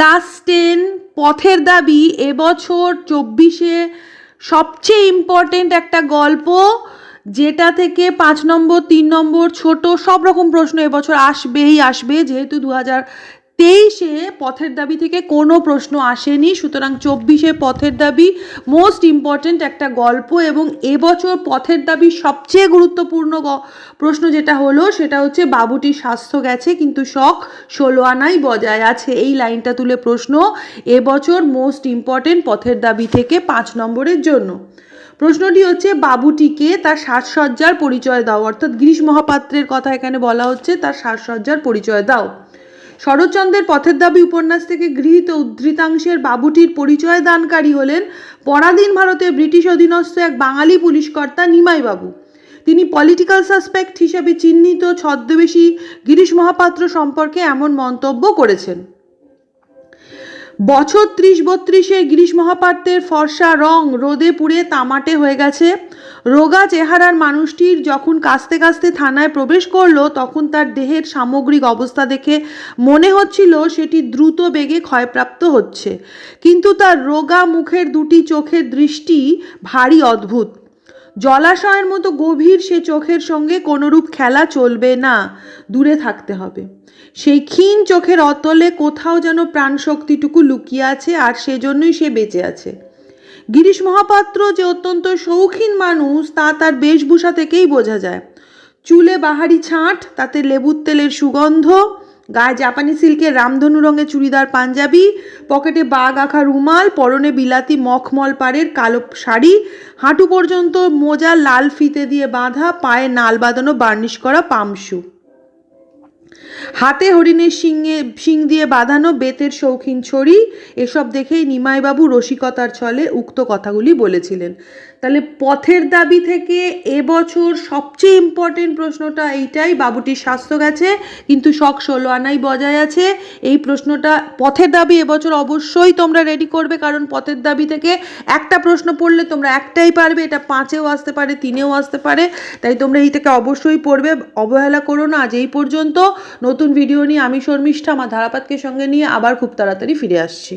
Class ten পথের দাবি এবছর চব্বিশে সবচেয়ে ইম্পর্টেন্ট একটা গল্প, যেটা থেকে পাঁচ নম্বর, তিন নম্বর, ছোট সব রকম প্রশ্ন এবছর আসবেই আসবে, যেহেতু দু হাজার তেইশে পথের দাবি থেকে কোনো প্রশ্ন আসেনি, সুতরাং চব্বিশে পথের দাবি মোস্ট ইম্পর্ট্যান্ট একটা গল্প এবং এবছর পথের দাবি সবচেয়ে গুরুত্বপূর্ণ প্রশ্ন যেটা হলো সেটা হচ্ছে বাবুটির স্বাস্থ্য গেছে কিন্তু শখ ষোলো আনাই বজায় আছে, এই লাইনটা তুলে প্রশ্ন, এবছর মোস্ট ইম্পর্ট্যান্ট পথের দাবি থেকে পাঁচ নম্বরের জন্য। প্রশ্নটি হচ্ছে বাবুটিকে তার সাজসজ্জার পরিচয় দাও, অর্থাৎ গিরিশ মহাপাত্রের কথা এখানে বলা হচ্ছে, তার সাজসজ্জার পরিচয় দাও। শরৎচন্দ্রের পথের দাবি উপন্যাস থেকে গৃহীত উদ্ধৃতাংশের বাবুটির পরিচয় দানকারী হলেন পরাধীন ভারতে ব্রিটিশ অধীনস্থ এক বাঙালি পুলিশকর্তা নিমাই বাবু তিনি পলিটিক্যাল সাসপেক্ট হিসেবে চিহ্নিত ছদ্মবেশী গিরিশ মহাপাত্র সম্পর্কে এমন মন্তব্য করেছেন। বছর ত্রিশ বত্রিশে গিরিশ মহাপাত্রের ফর্সা রং রোদে পুড়ে তামাটে হয়ে গেছে। রোগা চেহারার মানুষটির যখন কাস্তে কাস্তে থানায় প্রবেশ করল, তখন তার দেহের সামগ্রিক অবস্থা দেখে মনে হচ্ছিল সেটি দ্রুত বেগে ক্ষয়প্রাপ্ত হচ্ছে। কিন্তু তার রোগা মুখের দুটি চোখের দৃষ্টি ভারী অদ্ভুত। জলাশয়ের মতো গভীর সে চোখের সঙ্গে কোনোরূপ খেলা চলবে না, দূরে থাকতে হবে। সেই ক্ষীণ চোখের অতলে কোথাও যেন প্রাণশক্তিটুকু লুকিয়ে আছে আর সেজন্যই সে বেঁচে আছে। গিরিশ মহাপাত্র যে অত্যন্ত শৌখিন মানুষ, তা তার বেশভূষা থেকেই বোঝা যায়। চুলে বাহারি ছাঁট, তাতে লেবুর তেলের সুগন্ধ গায়ে জাপানি সিল্কের রামধনু রঙের চুড়িদার পাঞ্জাবি, পকেটে বাঘ আঁকা রুমাল, পরনে বিলাতি মখমল পাড়ের কালো শাড়ি, হাঁটু পর্যন্ত মোজা, লাল ফিতে দিয়ে বাঁধা, পায়ে নাল বাঁধানো বার্নিশ করা পামশু। হাতে হরিণের শিঙে, শিং দিয়ে বাঁধানো বেতের শৌখিন ছড়ি, এসব দেখেই নিমাইবাবু রসিকতার ছলে উক্ত কথাগুলি বলেছিলেন। তাহলে পথের দাবি থেকে এবছর সবচেয়ে ইম্পর্টেন্ট প্রশ্নটা এইটাই, বাবুটির স্বাস্থ্য গেছে, কিন্তু শখ ষোলো আনাই বজায় আছে। এই প্রশ্নটা পথের দাবি এবছর অবশ্যই তোমরা রেডি করবে, কারণ পথের দাবি থেকে একটা প্রশ্ন পড়লে তোমরা একটাই পারবে, এটা পাঁচেও আসতে পারে, তিনেও আসতে পারে, তাই তোমরা এই থেকে অবশ্যই পড়বে। অবহেলা করো না, আজ এই পর্যন্ত। নতুন ভিডিও নিয়ে আমি শর্মিষ্ঠা আমার ধারাপাতকে সঙ্গে নিয়ে আবার খুব তাড়াতাড়ি ফিরে আসছি।